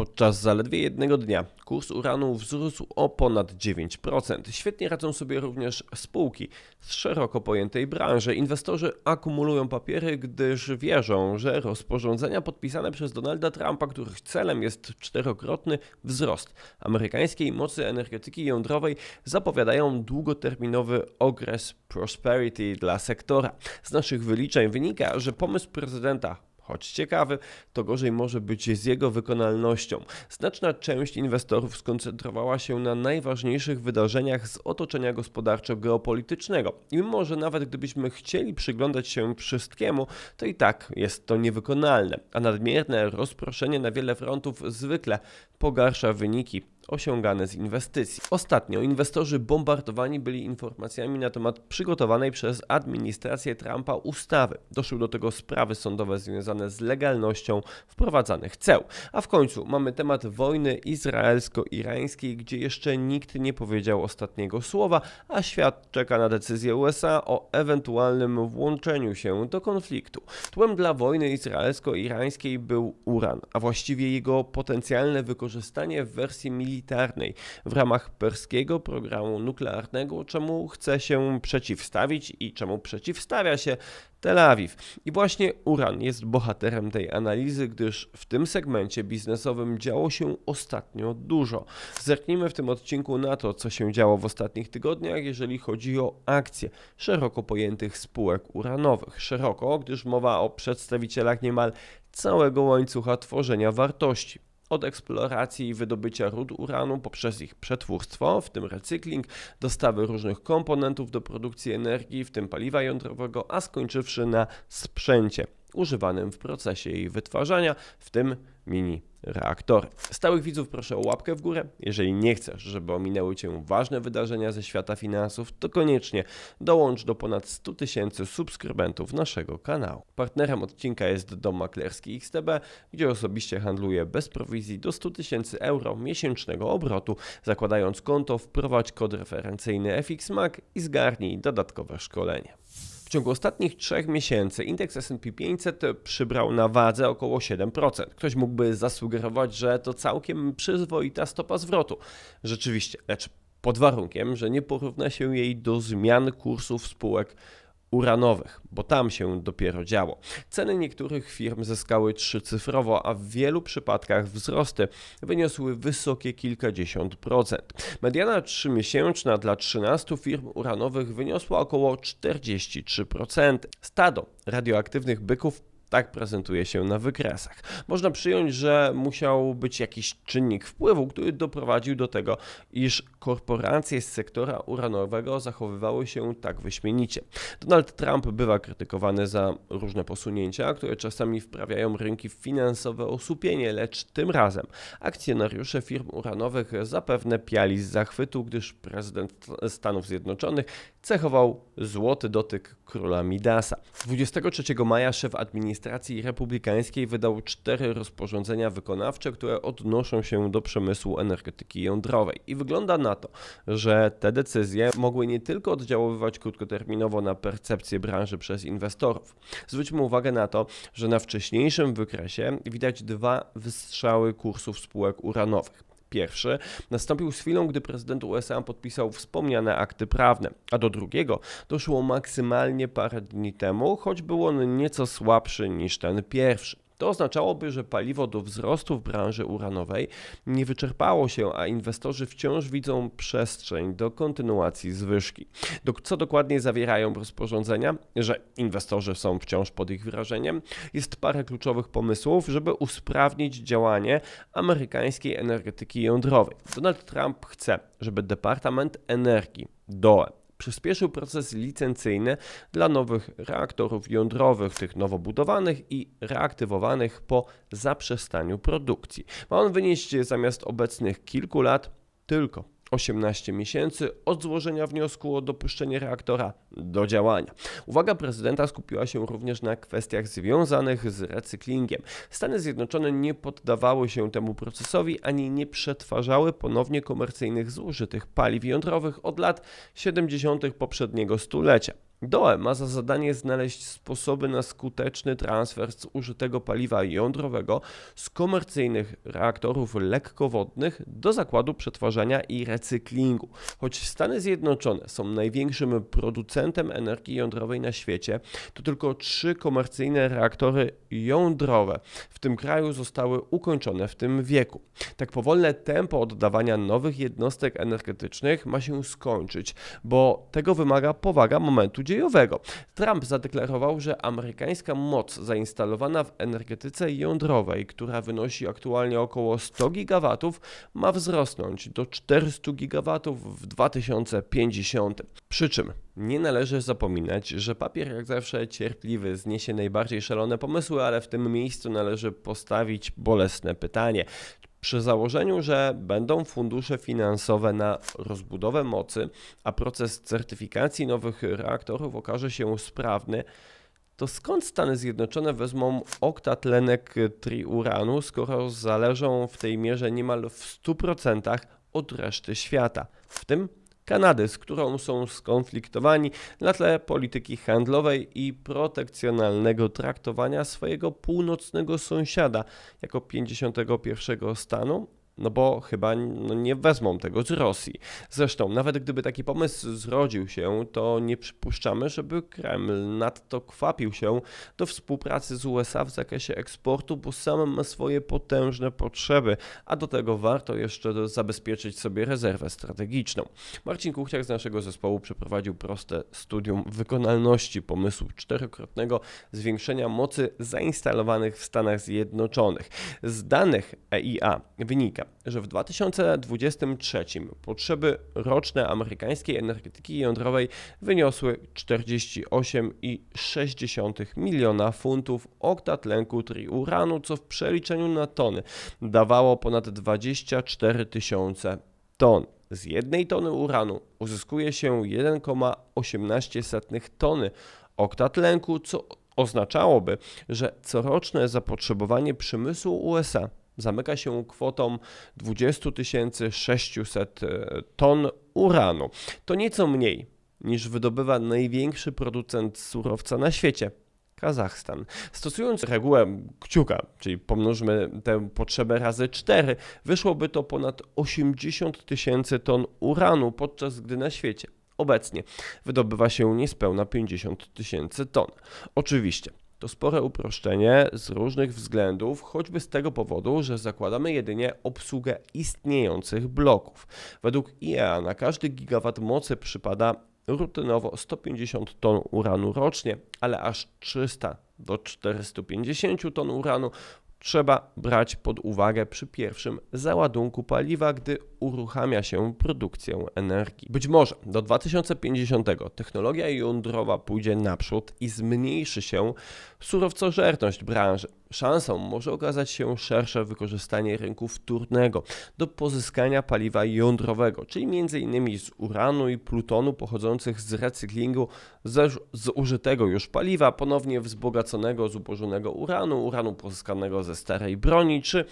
Podczas zaledwie jednego dnia kurs uranu wzrósł o ponad 9%. Świetnie radzą sobie również spółki z szeroko pojętej branży. Inwestorzy akumulują papiery, gdyż wierzą, że rozporządzenia podpisane przez Donalda Trumpa, których celem jest czterokrotny wzrost amerykańskiej mocy energetyki jądrowej, zapowiadają długoterminowy okres prosperity dla sektora. Z naszych wyliczeń wynika, że pomysł prezydenta choć ciekawy, to gorzej może być z jego wykonalnością. Znaczna część inwestorów skoncentrowała się na najważniejszych wydarzeniach z otoczenia gospodarczo-geopolitycznego. I mimo, że nawet gdybyśmy chcieli przyglądać się wszystkiemu, to i tak jest to niewykonalne, a nadmierne rozproszenie na wiele frontów zwykle pogarsza wyniki osiągane z inwestycji. Ostatnio inwestorzy bombardowani byli informacjami na temat przygotowanej przez administrację Trumpa ustawy. Doszły do tego sprawy sądowe związane z legalnością wprowadzanych ceł. A w końcu mamy temat wojny izraelsko-irańskiej, gdzie jeszcze nikt nie powiedział ostatniego słowa, a świat czeka na decyzję USA o ewentualnym włączeniu się do konfliktu. Tłem dla wojny izraelsko-irańskiej był uran, a właściwie jego potencjalne wykorzystanie w wersji militarnej militarnej w ramach perskiego programu nuklearnego, czemu chce się przeciwstawić i czemu przeciwstawia się Tel Awiw. I właśnie uran jest bohaterem tej analizy, gdyż w tym segmencie biznesowym działo się ostatnio dużo. Zerknijmy w tym odcinku na to, co się działo w ostatnich tygodniach, jeżeli chodzi o akcje szeroko pojętych spółek uranowych. Szeroko, gdyż mowa o przedstawicielach niemal całego łańcucha tworzenia wartości od eksploracji i wydobycia ród uranu poprzez ich przetwórstwo, w tym recykling, dostawy różnych komponentów do produkcji energii, w tym paliwa jądrowego, a skończywszy na sprzęcie używanym w procesie jej wytwarzania, w tym mini reaktory. Stałych widzów proszę o łapkę w górę. Jeżeli nie chcesz, żeby ominęły Cię ważne wydarzenia ze świata finansów, to koniecznie dołącz do ponad 100 tysięcy subskrybentów naszego kanału. Partnerem odcinka jest Dom Maklerski XTB, gdzie osobiście handluję bez prowizji do 100 tysięcy euro miesięcznego obrotu. Zakładając konto, wprowadź kod referencyjny FXMAC i zgarnij dodatkowe szkolenie. W ciągu ostatnich trzech miesięcy indeks S&P 500 przybrał na wadze około 7%. Ktoś mógłby zasugerować, że to całkiem przyzwoita stopa zwrotu. Rzeczywiście, lecz pod warunkiem, że nie porówna się jej do zmian kursów spółek uranowych, bo tam się dopiero działo. Ceny niektórych firm zyskały trzycyfrowo, a w wielu przypadkach wzrosty wyniosły wysokie kilkadziesiąt procent. Mediana trzymiesięczna dla 13 firm uranowych wyniosła około 43%. Stado radioaktywnych byków tak prezentuje się na wykresach. Można przyjąć, że musiał być jakiś czynnik wpływu, który doprowadził do tego, iż korporacje z sektora uranowego zachowywały się tak wyśmienicie. Donald Trump bywa krytykowany za różne posunięcia, które czasami wprawiają rynki finansowe osłupienie, lecz tym razem akcjonariusze firm uranowych zapewne piali z zachwytu, gdyż prezydent Stanów Zjednoczonych cechował złoty dotyk króla Midasa. 23 maja szef administracji republikańskiej wydał cztery rozporządzenia wykonawcze, które odnoszą się do przemysłu energetyki jądrowej. I wygląda na to, że te decyzje mogły nie tylko oddziaływać krótkoterminowo na percepcję branży przez inwestorów. Zwróćmy uwagę na to, że na wcześniejszym wykresie widać dwa wystrzały kursów spółek uranowych. Pierwszy nastąpił z chwilą, gdy prezydent USA podpisał wspomniane akty prawne, a do drugiego doszło maksymalnie parę dni temu, choć był on nieco słabszy niż ten pierwszy. To oznaczałoby, że paliwo do wzrostu w branży uranowej nie wyczerpało się, a inwestorzy wciąż widzą przestrzeń do kontynuacji zwyżki. Co dokładnie zawierają rozporządzenia, że inwestorzy są wciąż pod ich wrażeniem, jest parę kluczowych pomysłów, żeby usprawnić działanie amerykańskiej energetyki jądrowej. Donald Trump chce, żeby Departament Energii, DOE, przyspieszył proces licencyjny dla nowych reaktorów jądrowych, tych nowo budowanych i reaktywowanych po zaprzestaniu produkcji. Ma on wynieść zamiast obecnych kilku lat tylko 18 miesięcy od złożenia wniosku o dopuszczenie reaktora do działania. Uwaga prezydenta skupiła się również na kwestiach związanych z recyklingiem. Stany Zjednoczone nie poddawały się temu procesowi ani nie przetwarzały ponownie komercyjnych zużytych paliw jądrowych od lat 70. poprzedniego stulecia. DOE ma za zadanie znaleźć sposoby na skuteczny transfer zużytego paliwa jądrowego z komercyjnych reaktorów lekkowodnych do zakładu przetwarzania i recyklingu. Choć Stany Zjednoczone są największym producentem energii jądrowej na świecie, to tylko trzy komercyjne reaktory jądrowe w tym kraju zostały ukończone w tym wieku. Tak powolne tempo oddawania nowych jednostek energetycznych ma się skończyć, bo tego wymaga powaga momentu dziejowego. Trump zadeklarował, że amerykańska moc zainstalowana w energetyce jądrowej, która wynosi aktualnie około 100 gigawatów, ma wzrosnąć do 400 gigawatów w 2050. Przy czym nie należy zapominać, że papier jak zawsze cierpliwy zniesie najbardziej szalone pomysły, ale w tym miejscu należy postawić bolesne pytanie. Przy założeniu, że będą fundusze finansowe na rozbudowę mocy, a proces certyfikacji nowych reaktorów okaże się sprawny, to skąd Stany Zjednoczone wezmą oktatlenek triuranu, skoro zależą w tej mierze niemal w 100% od reszty świata, w tym Kanady, z którą są skonfliktowani na tle polityki handlowej i protekcjonalnego traktowania swojego północnego sąsiada jako 51 stanu no bo chyba no, nie wezmą tego z Rosji. Zresztą, nawet gdyby taki pomysł zrodził się, to nie przypuszczamy, żeby Kreml nadto kwapił się do współpracy z USA w zakresie eksportu, bo sam ma swoje potężne potrzeby, a do tego warto jeszcze zabezpieczyć sobie rezerwę strategiczną. Marcin Kuchciak z naszego zespołu przeprowadził proste studium wykonalności pomysłu czterokrotnego zwiększenia mocy zainstalowanych w Stanach Zjednoczonych. Z danych EIA wynika, że w 2023 potrzeby roczne amerykańskiej energetyki jądrowej wyniosły 48,6 miliona funtów oktatlenku triuranu, co w przeliczeniu na tony dawało ponad 24 tysiące ton. Z jednej tony uranu uzyskuje się 1,18 tony oktatlenku, co oznaczałoby, że coroczne zapotrzebowanie przemysłu USA zamyka się kwotą 20 600 e, ton uranu. To nieco mniej niż wydobywa największy producent surowca na świecie. Kazachstan. Stosując regułę kciuka, czyli pomnożmy tę potrzebę razy 4, wyszłoby to ponad 80 tysięcy ton uranu, podczas gdy na świecie obecnie wydobywa się niespełna 50 tysięcy ton. Oczywiście to spore uproszczenie z różnych względów, choćby z tego powodu, że zakładamy jedynie obsługę istniejących bloków. Według IEA na każdy gigawat mocy przypada rutynowo 150 ton uranu rocznie, ale aż 300 do 450 ton uranu trzeba brać pod uwagę przy pierwszym załadunku paliwa, gdy uruchamia się produkcję energii. Być może do 2050 technologia jądrowa pójdzie naprzód i zmniejszy się surowcożerność branży. Szansą może okazać się szersze wykorzystanie rynku wtórnego do pozyskania paliwa jądrowego, czyli m.in. z uranu i plutonu pochodzących z recyklingu zużytego już paliwa, ponownie wzbogaconego z ubożonego uranu, uranu pozyskanego ze starej broni czy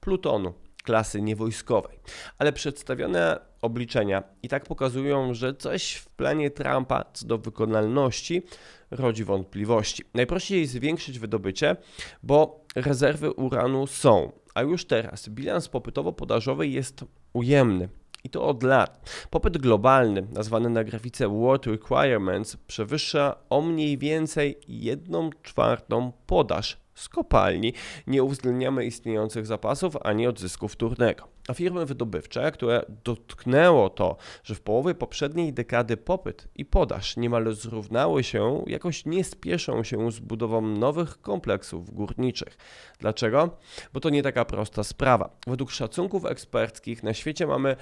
plutonu klasy niewojskowej. Ale przedstawione obliczenia i tak pokazują, że coś w planie Trumpa co do wykonalności rodzi wątpliwości. Najprościej jest zwiększyć wydobycie, bo rezerwy uranu są, a już teraz bilans popytowo-podażowy jest ujemny. I to od lat. Popyt globalny, nazwany na grafice World Requirements, przewyższa o mniej więcej 1 czwartą podaż z kopalni. Nie uwzględniamy istniejących zapasów ani odzysku wtórnego. A firmy wydobywcze, które dotknęło to, że w połowie poprzedniej dekady popyt i podaż niemal zrównały się, jakoś nie spieszą się z budową nowych kompleksów górniczych. Dlaczego? Bo to nie taka prosta sprawa. Według szacunków eksperckich na świecie mamy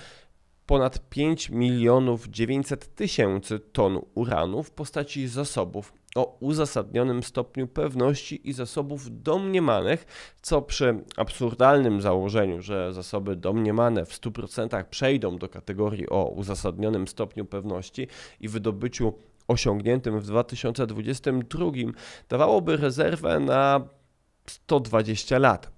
ponad 5 milionów 900 tysięcy ton uranu w postaci zasobów o uzasadnionym stopniu pewności i zasobów domniemanych, co przy absurdalnym założeniu, że zasoby domniemane w 100% przejdą do kategorii o uzasadnionym stopniu pewności i wydobyciu osiągniętym w 2022 dawałoby rezerwę na 120 lat.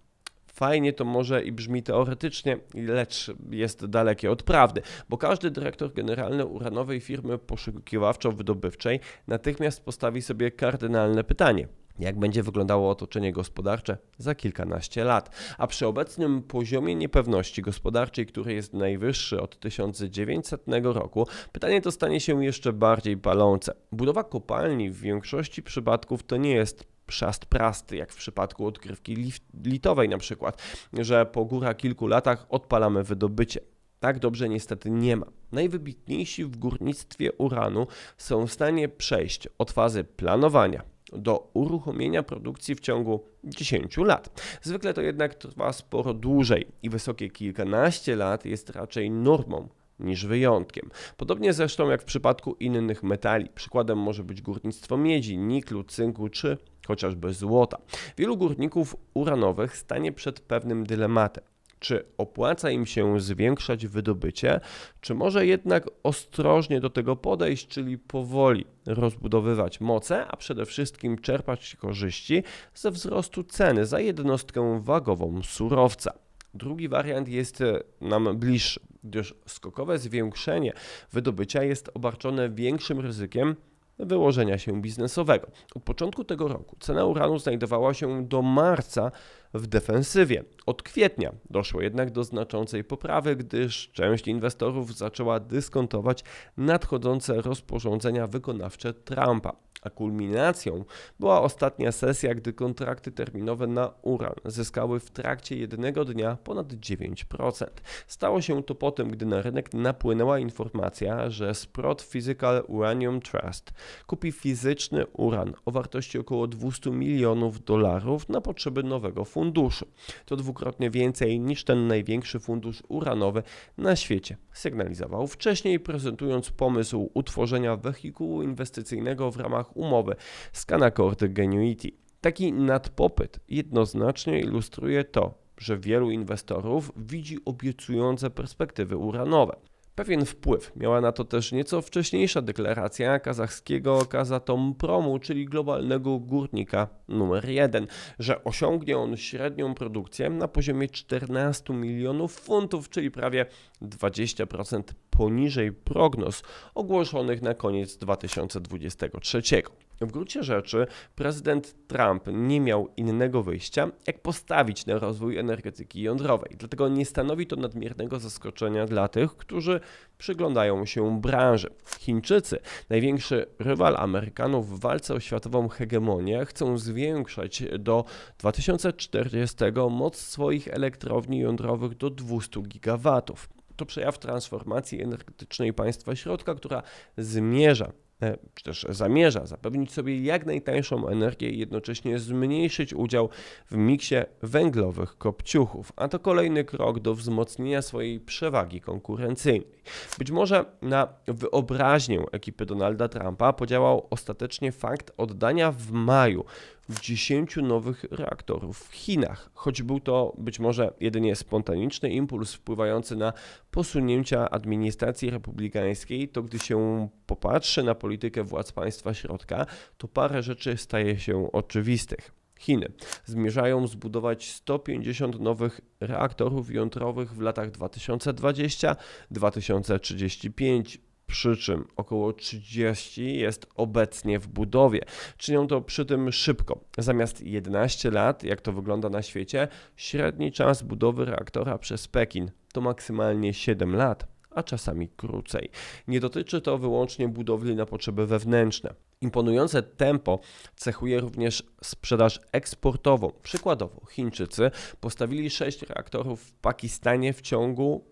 Fajnie to może i brzmi teoretycznie, lecz jest dalekie od prawdy, bo każdy dyrektor generalny uranowej firmy poszukiwawczo-wydobywczej natychmiast postawi sobie kardynalne pytanie – jak będzie wyglądało otoczenie gospodarcze za kilkanaście lat. A przy obecnym poziomie niepewności gospodarczej, który jest najwyższy od 1900 roku, pytanie to stanie się jeszcze bardziej palące. Budowa kopalni w większości przypadków to nie jest przast prasty, jak w przypadku odkrywki litowej na przykład, że po góra kilku latach odpalamy wydobycie. Tak dobrze niestety nie ma. Najwybitniejsi w górnictwie uranu są w stanie przejść od fazy planowania do uruchomienia produkcji w ciągu 10 lat. Zwykle to jednak trwa sporo dłużej i wysokie kilkanaście lat jest raczej normą niż wyjątkiem. Podobnie zresztą jak w przypadku innych metali. Przykładem może być górnictwo miedzi, niklu, cynku czy chociażby złota. Wielu górników uranowych stanie przed pewnym dylematem czy opłaca im się zwiększać wydobycie, czy może jednak ostrożnie do tego podejść, czyli powoli rozbudowywać moce, a przede wszystkim czerpać korzyści ze wzrostu ceny za jednostkę wagową surowca. Drugi wariant jest nam bliższy, gdyż skokowe zwiększenie wydobycia jest obarczone większym ryzykiem wyłożenia się biznesowego. Od początku tego roku cena uranu znajdowała się do marca w defensywie. Od kwietnia doszło jednak do znaczącej poprawy, gdyż część inwestorów zaczęła dyskontować nadchodzące rozporządzenia wykonawcze Trumpa a kulminacją była ostatnia sesja, gdy kontrakty terminowe na uran zyskały w trakcie jednego dnia ponad 9%. Stało się to po tym, gdy na rynek napłynęła informacja, że Sprott Physical Uranium Trust kupi fizyczny uran o wartości około 200 milionów dolarów na potrzeby nowego funduszu. To dwukrotnie więcej niż ten największy fundusz uranowy na świecie sygnalizował wcześniej, prezentując pomysł utworzenia wehikułu inwestycyjnego w ramach umowy z Canaccord Genuity. Taki nadpopyt jednoznacznie ilustruje to, że wielu inwestorów widzi obiecujące perspektywy uranowe. Pewien wpływ miała na to też nieco wcześniejsza deklaracja kazachskiego Kazatompromu, czyli globalnego górnika numer jeden, że osiągnie on średnią produkcję na poziomie 14 milionów funtów, czyli prawie 20% poniżej prognoz ogłoszonych na koniec 2023. W gruncie rzeczy prezydent Trump nie miał innego wyjścia, jak postawić na rozwój energetyki jądrowej. Dlatego nie stanowi to nadmiernego zaskoczenia dla tych, którzy przyglądają się branży. Chińczycy, największy rywal Amerykanów w walce o światową hegemonię, chcą zwiększać do 2040 moc swoich elektrowni jądrowych do 200 gigawatów. To przejaw transformacji energetycznej państwa środka, która zmierza czy też zamierza zapewnić sobie jak najtańszą energię i jednocześnie zmniejszyć udział w miksie węglowych kopciuchów, a to kolejny krok do wzmocnienia swojej przewagi konkurencyjnej. Być może na wyobraźnię ekipy Donalda Trumpa podziałał ostatecznie fakt oddania w maju 10 nowych reaktorów w Chinach, choć był to być może jedynie spontaniczny impuls wpływający na posunięcia administracji republikańskiej, to gdy się popatrzy na politykę władz państwa środka, to parę rzeczy staje się oczywistych. Chiny zmierzają zbudować 150 nowych reaktorów jądrowych w latach 2020-2035 przy czym około 30 jest obecnie w budowie. Czynią to przy tym szybko. Zamiast 11 lat, jak to wygląda na świecie, średni czas budowy reaktora przez Pekin to maksymalnie 7 lat a czasami krócej. Nie dotyczy to wyłącznie budowli na potrzeby wewnętrzne. Imponujące tempo cechuje również sprzedaż eksportową. Przykładowo, Chińczycy postawili 6 reaktorów w Pakistanie w ciągu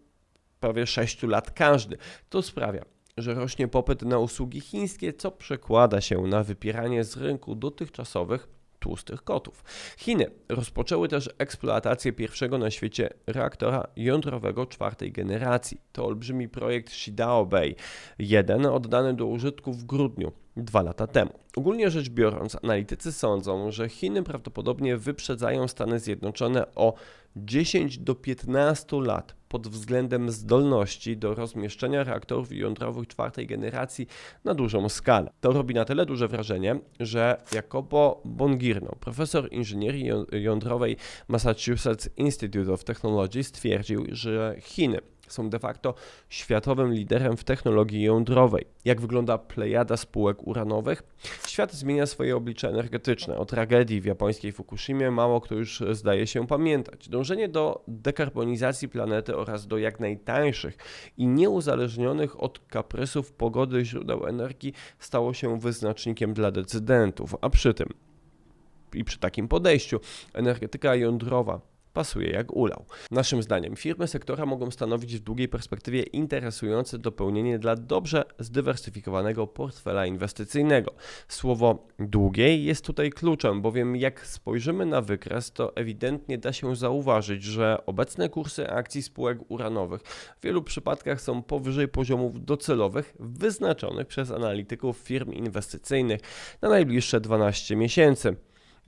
prawie 6 lat każdy. To sprawia, że rośnie popyt na usługi chińskie, co przekłada się na wypieranie z rynku dotychczasowych tłustych kotów. Chiny rozpoczęły też eksploatację pierwszego na świecie reaktora jądrowego czwartej generacji. To olbrzymi projekt Shidao Bay 1 oddany do użytku w grudniu dwa lata temu. Ogólnie rzecz biorąc, analitycy sądzą, że Chiny prawdopodobnie wyprzedzają Stany Zjednoczone o 10 do 15 lat pod względem zdolności do rozmieszczenia reaktorów jądrowych czwartej generacji na dużą skalę. To robi na tyle duże wrażenie, że Jacopo Bongirno, profesor inżynierii ją- jądrowej Massachusetts Institute of Technology stwierdził, że Chiny są de facto światowym liderem w technologii jądrowej. Jak wygląda plejada spółek uranowych? Świat zmienia swoje oblicze energetyczne. O tragedii w japońskiej Fukushimie mało kto już zdaje się pamiętać. Dążenie do dekarbonizacji planety oraz do jak najtańszych i nieuzależnionych od kaprysów pogody źródeł energii stało się wyznacznikiem dla decydentów, a przy tym i przy takim podejściu energetyka jądrowa pasuje jak ulał. Naszym zdaniem firmy sektora mogą stanowić w długiej perspektywie interesujące dopełnienie dla dobrze zdywersyfikowanego portfela inwestycyjnego. Słowo długiej jest tutaj kluczem, bowiem jak spojrzymy na wykres, to ewidentnie da się zauważyć, że obecne kursy akcji spółek uranowych w wielu przypadkach są powyżej poziomów docelowych wyznaczonych przez analityków firm inwestycyjnych na najbliższe 12 miesięcy.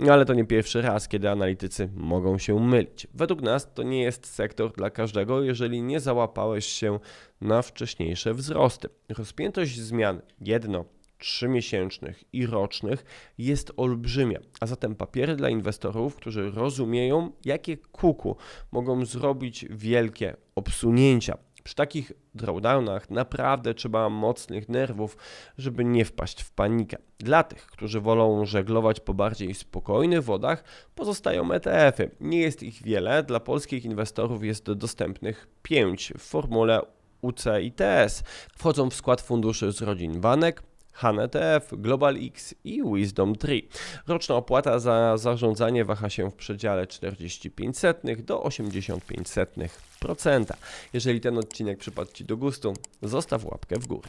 Ale to nie pierwszy raz, kiedy analitycy mogą się mylić. Według nas to nie jest sektor dla każdego, jeżeli nie załapałeś się na wcześniejsze wzrosty. Rozpiętość zmian jedno, trzymiesięcznych i rocznych jest olbrzymia, a zatem papiery dla inwestorów, którzy rozumieją, jakie kuku mogą zrobić wielkie obsunięcia. Przy takich drawdownach naprawdę trzeba mocnych nerwów, żeby nie wpaść w panikę. Dla tych, którzy wolą żeglować po bardziej spokojnych wodach, pozostają ETF-y. Nie jest ich wiele, dla polskich inwestorów jest dostępnych 5 w formule UCITS. Wchodzą w skład funduszy z rodzin Wanek, Han ETF, Global X i Wisdom 3. Roczna opłata za zarządzanie waha się w przedziale 0,45 do 0,85%. Jeżeli ten odcinek przypadł Ci do gustu, zostaw łapkę w górę.